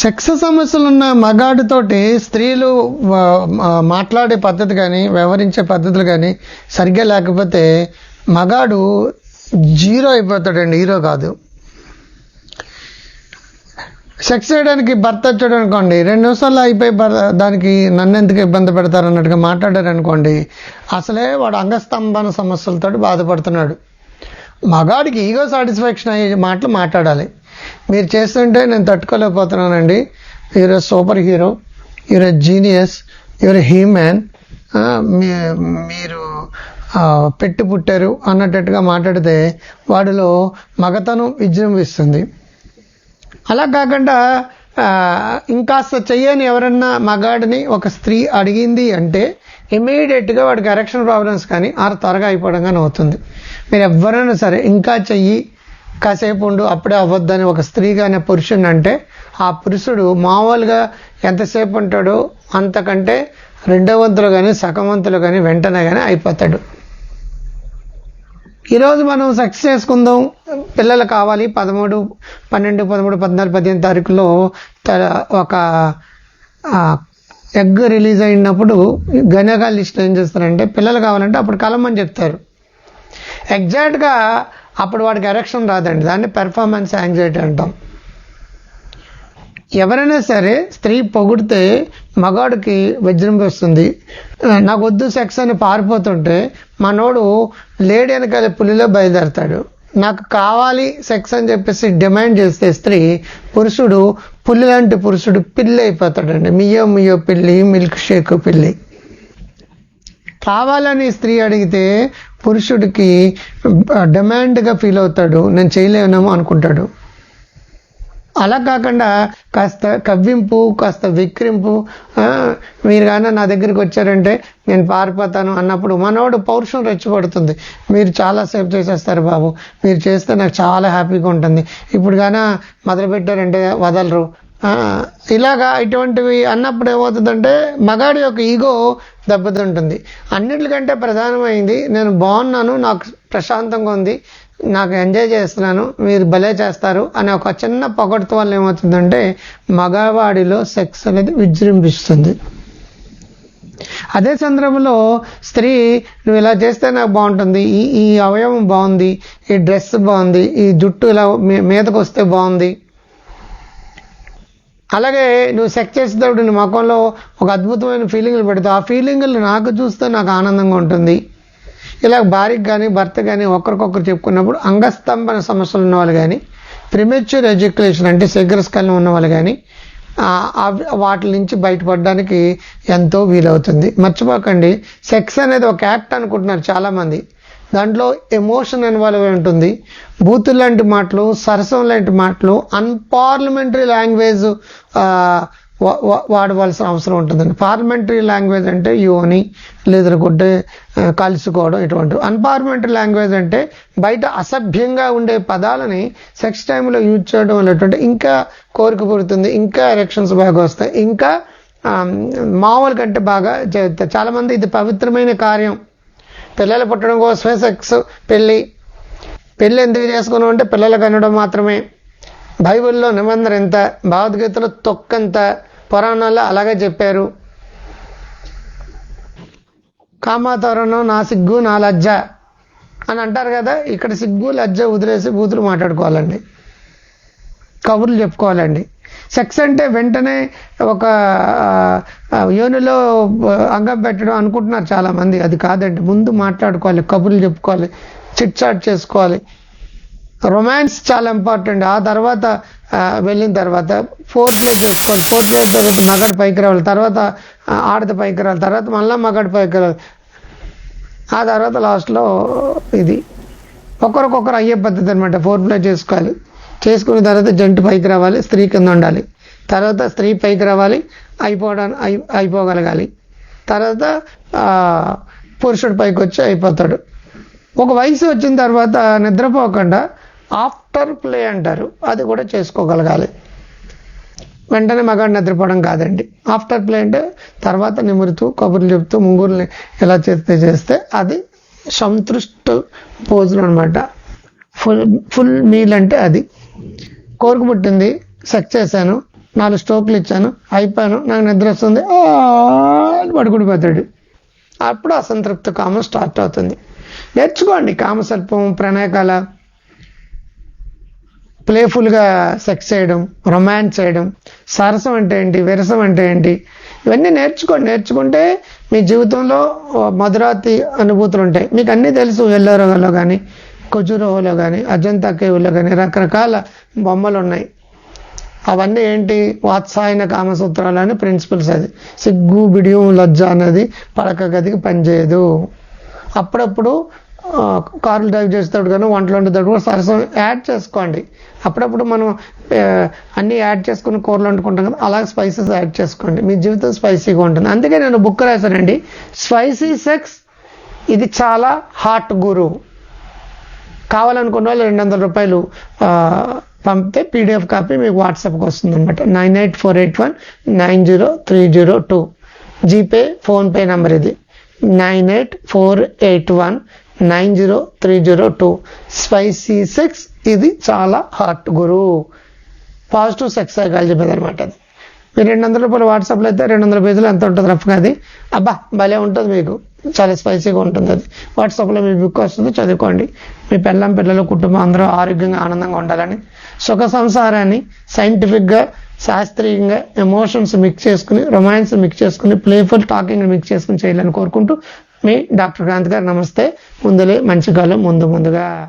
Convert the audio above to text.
Sex సమస్యలు ఉన్న మగాడితోటి స్త్రీలు మాట్లాడే పద్ధతి కానీ వ్యవహరించే పద్ధతులు కానీ సరిగ్గా లేకపోతే మగాడు జీరో అయిపోతాడండి హీరో కాదు. సెక్స్ చేయడానికి భర్త వచ్చాడు అనుకోండి రెండు నిమిషాల్లో అయిపోయి భర్త దానికి నన్ను ఎందుకు ఇబ్బంది పెడతారు అన్నట్టుగా మాట్లాడారు అనుకోండి అసలే వాడు అంగస్తంభన సమస్యలతో బాధపడుతున్నాడు. మగాడికి ఈగో సాటిస్ఫాక్షన్ అయ్యే మాటలు మాట్లాడాలి. మీరు చేస్తుంటే నేను తట్టుకోలేకపోతున్నానండి. You're super hero you're genius you're human మీరు పెట్టి పుట్టారు అన్నట్టుగా మాట్లాడితే వాడిలో మగతనం విజృంభిస్తుంది. అలా కాకుండా ఇంకాస్త చెయ్యని ఎవరన్నా మగాడిని ఒక స్త్రీ అడిగింది అంటే ఇమీడియట్గా వాడికి ఎరక్షన్ ప్రాబ్లమ్స్ కానీ ఆరు త్వరగా అయిపోవడం కానీ అవుతుంది. మీరు ఎవరైనా సరే ఇంకా చెయ్యి కాసేపు ఉండు అప్పుడే అవ్వద్దని ఒక స్త్రీ కానీ పురుషుని అంటే ఆ పురుషుడు మామూలుగా ఎంతసేపు ఉంటాడో అంతకంటే రెండో వంతులు కానీ సగవంతులు కానీ వెంటనే కానీ అయిపోతాడు. ఈరోజు మనం సక్సెస్ చేసుకుందాం. పిల్లలు కావాలి. పదమూడు పన్నెండు పదమూడు పద్నాలుగు పదిహేను తారీఖులో త- ఒక ఎగ్ రిలీజ్ అయినప్పుడు గైనకాలజిస్టులు ఏం చేస్తారంటే పిల్లలు కావాలంటే అప్పుడు కలమని చెప్తారు. ఎగ్జాక్ట్గా అప్పుడు వాడికి ఎరెక్షన్ రాదండి. దాన్ని పెర్ఫార్మెన్స్ యాంగ్జైటీ అంటాం. ఎవరైనా సరే స్త్రీ పొగిడితే మగాడికి విజృంభిస్తుంది నాకు వద్దు సెక్స్ అని పారిపోతుంటే మనోడు లేడీ వెనకాల పులిలో బయలుదేరతాడు. నాకు కావాలి సెక్స్ అని చెప్పేసి డిమాండ్ చేస్తే స్త్రీ పురుషుడు పులి లాంటి పురుషుడు పిల్లి అయిపోతాడండి. మియో మియో పిల్లి మిల్క్ షేక్ పిల్లి. కావాలని స్త్రీ అడిగితే పురుషుడికి డిమాండ్గా ఫీల్ అవుతాడు. నేను చేయలేనేమో అనుకుంటాడు. అలా కాకుండా కాస్త కవ్వింపు కాస్త విక్రింపు మీరు కానీ నా దగ్గరికి వచ్చారంటే నేను పారిపోతాను అన్నప్పుడు మనోడు పౌరుషం రెచ్చిపడుతుంది. మీరు చాలా సేఫ్ చేసేస్తారు బాబు. మీరు చేస్తే నాకు చాలా హ్యాపీగా ఉంటుంది. ఇప్పుడు కానీ మొదలు పెట్టారంటే వదలరు. ఇలాగా ఇటువంటివి అన్నప్పుడు ఏమవుతుందంటే మగాడి యొక్క ఈగో దెబ్బతింటుంది. అన్నిటికంటే ప్రధానమైంది నేను బాగున్నాను నాకు ప్రశాంతంగా ఉంది నాకు ఎంజాయ్ చేస్తున్నాను మీరు భలే చేస్తారు అనే ఒక చిన్న పొగడ్త వల్ల ఏమవుతుందంటే మగవాడిలో సెక్స్ అనేది విజృంభిస్తుంది. అదే సందర్భంలో స్త్రీ నువ్వు ఇలా చేస్తే నాకు బాగుంటుంది ఈ ఈ అవయవం బాగుంది ఈ డ్రెస్ బాగుంది ఈ జుట్టు ఇలా మీ- మీదకు వస్తే బాగుంది అలాగే నువ్వు సెక్ చేసేటప్పుడు నీ ముఖంలో ఒక అద్భుతమైన ఫీలింగ్లు పెడతావు. ఆ ఫీలింగ్లు నాకు చూస్తే నాకు ఆనందంగా ఉంటుంది. ఇలా భార్యకి కానీ భర్త కానీ ఒకరికొకరు చెప్పుకున్నప్పుడు అంగస్తంభన సమస్యలు ఉన్న వాళ్ళు కానీ ప్రిమెచ్యూర్ ఎడ్యుకేషన్ అంటే శీఘ్రస్కలనం ఉన్న వాళ్ళు కానీ వాటి నుంచి బయటపడడానికి ఎంతో వీలవుతుంది. మర్చిపోకండి. సెక్స్ అనేది ఒక యాక్ట్ అనుకుంటున్నారు చాలామంది. దాంట్లో ఎమోషన్ ఇన్వాల్వ్ ఉంటుంది. బూతులు లాంటి మాటలు సరసం లాంటి మాటలు అన్పార్లమెంటరీ లాంగ్వేజ్ వాడవలసిన అవసరం ఉంటుందండి. పార్లమెంటరీ లాంగ్వేజ్ అంటే యోని లేదనుకుంటే కలుసుకోవడం ఇటువంటి అన్పార్లమెంటరీ లాంగ్వేజ్ అంటే బయట అసభ్యంగా ఉండే పదాలని సెక్స్ టైంలో యూజ్ చేయడం అనేటువంటి ఇంకా కోరిక పుడుతుంది ఇంకా ఎరెక్షన్స్ బాగా వస్తాయి ఇంకా మామూలు కంటే బాగా చేస్తారు చాలామంది ఇది పవిత్రమైన కార్యం. పిల్లలు పుట్టడం కోసమే సెక్స్ పెళ్ళి పెళ్ళి ఎందుకు చేసుకున్నాం అంటే పిల్లలు అనడం మాత్రమే. బైబిల్లో నిబంధన ఎంత? భగవద్గీతలో తొక్కంత పురాణాల్లో అలాగే చెప్పారు. కామాతోరణం నా సిగ్గు నా లజ్జ అని అంటారు కదా ఇక్కడ సిగ్గు లజ్జ వదిలేసి బూతులు మాట్లాడుకోవాలండి. కబుర్లు చెప్పుకోవాలండి. సెక్స్ అంటే వెంటనే ఒక యోనిలో అంగం పెట్టడం అనుకుంటున్నారు చాలా మంది అది కాదండి. ముందు మాట్లాడుకోవాలి కబుర్లు చెప్పుకోవాలి చిట్ చాట్ చేసుకోవాలి. రొమాన్స్ చాలా ఇంపార్టెంట్. ఆ తర్వాత వెళ్ళిన తర్వాత ఫోర్ ప్లే చేసుకోవాలి. ఫోర్ ప్లే తర్వాత మగడు పైకి రావాలి. తర్వాత ఆడత ఆడది పైకి రావాలి. తర్వాత మళ్ళీ మగడు పైకి రావాలి. ఆ తర్వాత లాస్ట్లో ఇది. ఒకరికొకరు అయ్యే పద్ధతి అనమాట ఫోర్ ప్లే చేసుకోవాలి. చేసుకున్న తర్వాత జంటు పైకి రావాలి స్త్రీ కింద ఉండాలి. తర్వాత స్త్రీ పైకి రావాలి అయిపోవడానికి అయి అయిపోగలగాలి. తర్వాత పురుషుడు పైకి వచ్చి అయిపోతాడు. ఒక వయసు వచ్చిన తర్వాత నిద్రపోకుండా ఆఫ్టర్ ప్లే అంటారు అది కూడా చేసుకోగలగాలి. వెంటనే మగాడు నిద్రపోవడం కాదండి. ఆఫ్టర్ ప్లే అంటే తర్వాత నిమురుతూ కబుర్లు చెప్తూ ముంగురుని ఎలా చేస్తే చేస్తే అది సంతృష్ట భోజనం అనమాట ఫుల్ ఫుల్ మీల్ అంటే అది. కోరిక పుట్టింది. సెక్ చేశాను. నాలుగు స్ట్రోక్లు ఇచ్చాను. అయిపోయాను. నాకు నిద్ర వస్తుంది. ఆ అని పడుకుడిపోతాడు అప్పుడు అసంతృప్త కామం స్టార్ట్ అవుతుంది. నేర్చుకోండి కామసల్పం ప్రణయకాల ప్లేఫుల్గా సెక్స్ చేయడం రొమాన్స్ చేయడం. సరసం అంటే ఏంటి? విరసం అంటే ఏంటి? ఇవన్నీ నేర్చుకోండి. నేర్చుకుంటే మీ జీవితంలో మధురాతి అనుభూతులు ఉంటాయి. మీకు అన్నీ తెలుసు. ఎల్లోరోగలో కానీ ఖజురహోలో కానీ అజంతా కేవులో కానీ రకరకాల బొమ్మలు ఉన్నాయి అవన్నీ ఏంటి? వాత్సాయన కామసూత్రాలు అని ప్రిన్సిపల్స్ అది. సిగ్గు బిడియం లజ్జ అనేది పడక గదికి పనిచేయదు. అప్పుడప్పుడు కార్లు డ్రైవ్ చేసేటప్పుడు కానీ వంటలు వండేటప్పుడు కూడా సరసం యాడ్ చేసుకోండి. అప్పుడప్పుడు మనం అన్నీ యాడ్ చేసుకుని కూరలు వండుకుంటాం కదా అలాగే స్పైసెస్ యాడ్ చేసుకోండి. మీ జీవితం స్పైసీగా ఉంటుంది. అందుకే నేను బుక్ రాశానండి స్పైసీ సెక్స్ ఇది చాలా హాట్ గురువు కావాలనుకున్న వాళ్ళు రెండు వందల రూపాయలు పంపితే పీడిఎఫ్ కాపీ మీకు వాట్సాప్కి వస్తుంది అనమాట nine eight four eight one nine zero three zero two. GPay PhonePe number ఇది. Nine eight four eight one nine zero three zero two. Spicy sex ఇది చాలా హాట్ గురు. పాజిటివ్ సెక్స్ సైకాలజీ మీద అనమాట అది. మీరు రెండు వందల రూపాయలు వాట్సాప్లో అయితే రెండు వందల పేజీలు ఎంత ఉంటుంది రఫ్గా అది? అబ్బా భలే ఉంటుంది మీకు. చాలా స్పైసీగా ఉంటుంది. అది వాట్సాప్లో మీ బుక్ వస్తుంది చదువుకోండి. మీ పిల్లం పిల్లలు కుటుంబం అందరూ ఆరోగ్యంగా ఆనందంగా ఉండాలని సుఖ సంసారాన్ని సైంటిఫిక్గా శాస్త్రీయంగా ఎమోషన్స్ మిక్స్ చేసుకుని రొమాన్స్ మిక్స్ చేసుకుని ప్లేఫుల్ టాకింగ్ మిక్స్ చేసుకుని చేయాలని కోరుకుంటూ మీ డాక్టర్ క్రాంతి గారు నమస్తే. ముందులే మంచి కాలం ముందు ముందుగా.